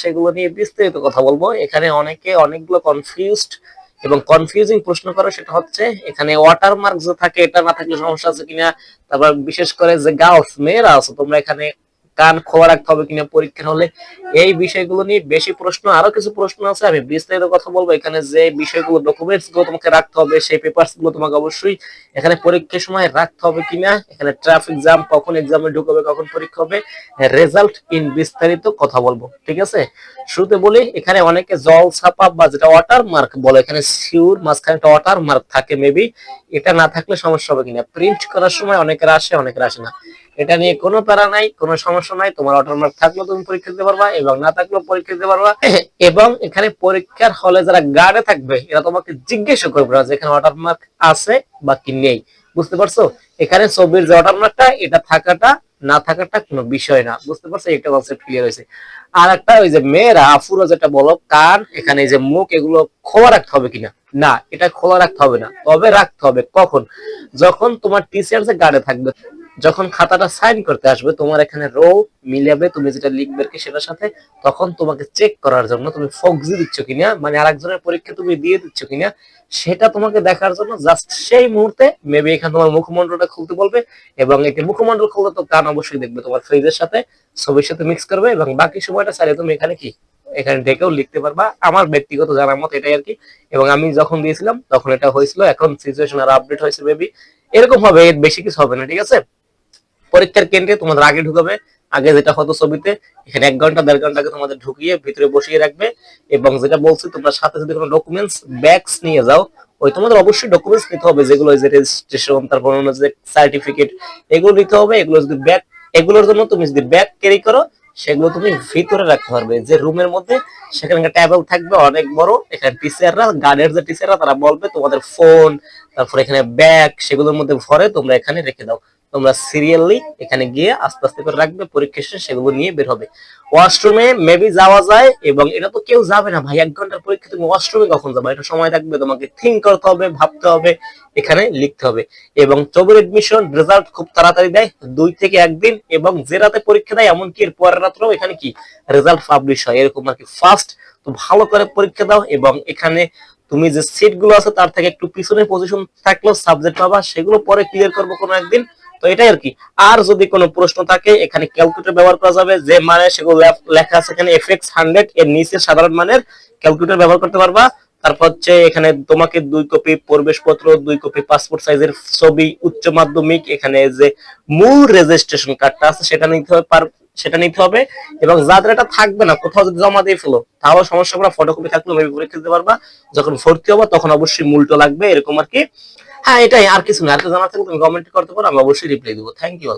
সেগুলো নিয়ে বিস্তারিত কথা বলব। এখানে অনেকে অনেকগুলো এবং কনফিউজিং প্রশ্ন সেটা হচ্ছে এখানে যে থাকে, এটা না থাকলে সমস্যা আছে কিনা? তারপর বিশেষ করে যে গার্লস মেয়েরা আছে, তোমরা এখানে কান খোলা রাখতে হবে কিনা পরীক্ষার হলে, এই বিষয়গুলো নিয়ে বেশি প্রশ্ন, আরও কিছু প্রশ্ন আছে, আমি বিস্তারিত কথা বলব। এখানে যে বিষয়গুলো ডকুমেন্টসগুলো তোমাকে রাখতে হবে, সেই পেপারসগুলো তোমাকে অবশ্যই এখানে পরীক্ষার সময় রাখতে হবে কিনা, এখানে ট্রাফিক জ্যাম কখন এক্সামে ঢুকবে, কখন পরীক্ষা হবে রেজাল্ট ইন বিস্তারিত কথা বলব, ঠিক আছে? শুরুতে বলি, এখানে অনেকে জল ছাপা বা যেটা ওয়াটার মার্ক বলে, এখানে সিউর মাঝখানে একটা ওয়াটার মার্ক থাকে মেবি এটা না থাকলে সমস্যা হবে কিনা। প্রিন্ট করার সময় অনেকের আসে অনেকের আসে না। এটা নিয়ে কোনো প্যারা নাই, কোনো সমস্যা নাই। তোমার ওয়াটারমার্ক থাকলেও তুমি পরীক্ষা দিতে পারবা এবং না থাকলেও পরীক্ষা দিতে পারবা। এবং এখানে পরীক্ষার হলে যারা গার্ডে থাকবে, এরা তোমাকে জিজ্ঞেস করবে না যে এখানে ওয়াটারমার্ক আছে বা কি নেই। বুঝতে পারছ? এখানে ছবির যে ওয়াটারমার্কটা এটা থাকাটা, না থাকাটা কোনো বিষয় না। বুঝতে পারছ? একটা কনসেপ্ট ক্লিয়ার হয়েছে। আর একটা ওই যে মেয়েরা, আফুরা যেটা বলো, কান, এখানে যে মুখ, এগুলো খোলা রাখতে হবে কিনা? না, এটা খোলা রাখতে হবে না। তবে রাখতে হবে। কখন? যখন তোমার টিচার যে গার্ডে থাকবে যখন খাতাটা সাইন করতে আসবে, তোমার এখানে রো মিলাবে, তুমি যেটা লিখবে কি সেটার সাথে, তখন তোমাকে চেক করার জন্য তুমি ফক্সি দিচ্ছ কিনা মানে আরেকজনের পরীক্ষা তুমি দিয়ে দিচ্ছ কিনা সেটা তোমাকে দেখার জন্য জাস্ট সেই মুহূর্তে মেবি এখানে তোমার মুখমন্ডলটা খুলতে বলবে, এবং এটি মুখমন্ডল খুললে তো কান অবশ্যই দেখবে তোমার ফ্রিজের সাথে, ছবির সাথে মিক্স করবে, এবং বাকি সময়টা চাইলে তুমি এখানে কি, এখানে ডেকেও লিখতে পারবা, আমার ব্যক্তিগত জানার মত এটাই আর কি, এবং আমি যখন দিয়েছিলাম, তখন এটা হয়েছিল, এখন সিচুয়েশন আর আপডেট হয়েছে মেবি এরকম হবে, এর বেশি কিছু হবে না, ঠিক আছে? পরীক্ষার কেন্দ্রে তোমাদের আগে ঢুকাবে। আগে যেটা হতো ছবিতে, এখানে এক ঘণ্টা, দেড় ঘণ্টা আগে তোমাদের ঢুকিয়ে ভিতরে বসিয়ে রাখবে এবং যেটা বলছি, তোমরা সাথে যদি কোনো ডকুমেন্টস ব্যাগস নিয়ে যাও, ওই তোমাদের অবশ্যই ডকুমেন্টস নিতে হবে। যেগুলো যে রেজিস্ট্রেশন তারপর অন্য যে সার্টিফিকেট এগুলো নিতে হবে। এগুলো যদি ব্যাগ এগুলোর জন্য তুমি যদি ব্যাগ ক্যারি করো, সেগুলো তুমি ভিতরে রাখতে পারবে। যে রুমের মধ্যে, সেখানে একটা টেবিল থাকবে অনেক বড়। এখানে টিচাররা গার্ডের যে টিচাররা তারা বলবে তোমাদের ফোন তারপর এখানে ব্যাগ সেগুলোর মধ্যে ভরে তোমরা এখানে রেখে দাও। তোমরা সিরিয়ালি এখানে গিয়ে আস্তে আস্তে করে রাখবে, পরীক্ষা শেষে, সেগুলো নিয়ে বের হবে। ওয়াশরুমে মেবি যাওয়া যায় এবং এটা তো কেউ যাবে না ভাই, এক ঘণ্টার পরীক্ষা, তুমি ওয়াশরুমে কখন যাবে? এটা সময় থাকবে তোমাকে থিঙ্ক করতে হবে, ভাবতে হবে, এখানে লিখতে হবে। এবং চবুর এডমিশন রেজাল্ট খুব তাড়াতাড়ি দেয়, দুই থেকে একদিন, এবং যে রাতে পরীক্ষা দেয়, এমনকি এর পরের রাত্রেও এখানে কি? রেজাল্ট পাবলিশ হয়, এরকম আর কি। ফার্স্ট তো ভালো করে পরীক্ষা দাও, এবং এখানে তুমি যে সিটগুলো আছে, তার থেকে একটু পিছনে পজিশন থাকলেও সাবজেক্ট পাবা, সেগুলো পরে ক্লিয়ার করব কোনো একদিন। তো এটাই আর কি। আর যদি কোনো প্রশ্ন থাকে, এখানে ক্যালকুলেটর ব্যবহার করা যাবে। যে মানে সেগুলো লেখা আছে এখানে এফএক্স হান্ড্রেড এর নিচে সাধারণ মানের ক্যালকুলেটর ব্যবহার করতে পারবা। তারপর হচ্ছে এখানে তোমাকে দুই কপি প্রবেশপত্র, দুই কপি পাসপোর্ট সাইজের ছবি, উচ্চ মাধ্যমিক, এখানে যে মূল রেজিস্ট্রেশন কার্ডটা আছে, সেটা নিতে হবে সেটা নিতে হবে। এবং যাদের এটা থাকবে না, কোথাও যদি জমা দিয়ে ফেলো, তাহলে সমস্যা করে ফটোকপি থাকলে মেবি পরীক্ষা দিতে পারবা। যখন ভর্তি হব, তখন অবশ্যই মূলটা লাগবে, এরকম আর কি। হ্যাঁ এটাই, আর কিছু না। আর কিছু জানা থাকলে তুমি কমেন্ট করতে পারো, আমি অবশ্যই রিপ্লাই দেবো। Thank you